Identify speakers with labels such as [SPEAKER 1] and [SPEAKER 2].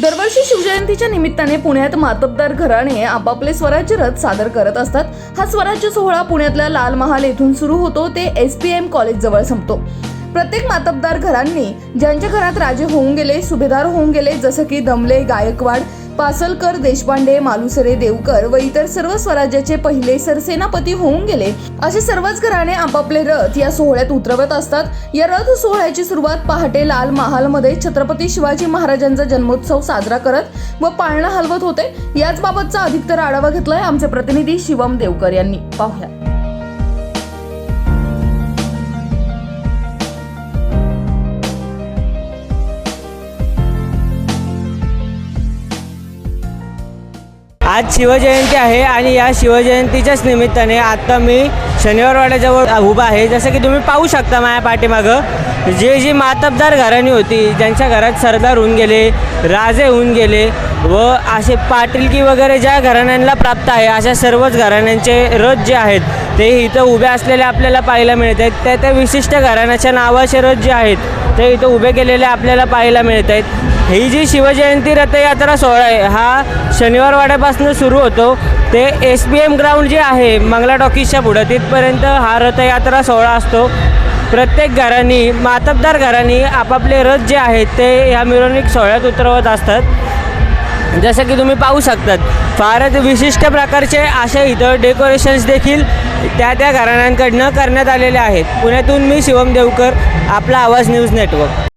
[SPEAKER 1] दरवर्षी शिवजयंतीच्या निमित्ताने पुण्यात मातबदार घराणे आपापले स्वराज्य रथ सादर करत असतात. हा स्वराज्य सोहळा पुण्यातल्या लाल महाल येथून सुरू होतो ते एस पी एम कॉलेज जवळ संपतो. प्रत्येक मातबदार घरांनी ज्यांच्या घरात राजे होऊन गेले सुभेदार होऊन गेले जसं की दमले गायकवाड पासलकर देशपांडे मालुसरे देवकर व इतर सर्व स्वराज्याचे पहिले सरसेनापती होऊन गेले. असे सर्वच घराणे आपापले रथ या सोहळ्यात उतरवत असतात. या रथ सोहळ्याची सुरुवात पहाटे लाल महालमध्ये छत्रपती शिवाजी महाराजांचा जन्मोत्सव साजरा करत व पाळणा हलवत होते. याच बाबतचा अधिकतर आढावा घेतलाय आमचे प्रतिनिधी शिवम देवकर यांनी. पाहूया.
[SPEAKER 2] आज शिवजयंती आहे आणि या शिवजयंतीच्याच निमित्ताने आत्ता मी शनिवारवाड्याजवळ उभा आहे. जसं की तुम्ही पाहू शकता माझ्या पाठीमागं. जे जी मातबदार घराणी होती ज्यांच्या घरात सरदार होऊन गेले राजे होऊन गेले व असे पाटीलकी वगैरे ज्या घराण्यांना प्राप्त आहे अशा सर्वच घराण्यांचे रथ जे आहेत ते इथं उभे असलेले आपल्याला पाहायला मिळत आहेत. त्या त्या विशिष्ट घराण्याच्या नावाचे रथ जे आहेत ते इथं उभे केलेले आपल्याला पाहायला मिळत आहेत. ही जी शिवजयंती रथयात्रा सोहळा आहे हा शनिवारवाड्यापासून सुरू होतो. ते एस बी एम ग्राउंड जे आहे मंगला टॉकीजच्या पुढं तिथपर्यंत हा रथयात्रा सोहळा असतो. प्रत्येक घरांनी मातबदार घरांनी आपापले रथ जे आहेत ते ह्या मिरवणूक सोहळ्यात उतरवत असतात. जसं की तुम्ही पाहू शकतात फारच विशिष्ट प्रकारचे असे इथं डेकोरेशन्स देखील त्या त्या घराण्यांकडनं करण्यात आलेले आहेत. पुण्यातून मी शिवम देवकर आपला आवाज न्यूज नेटवर्क.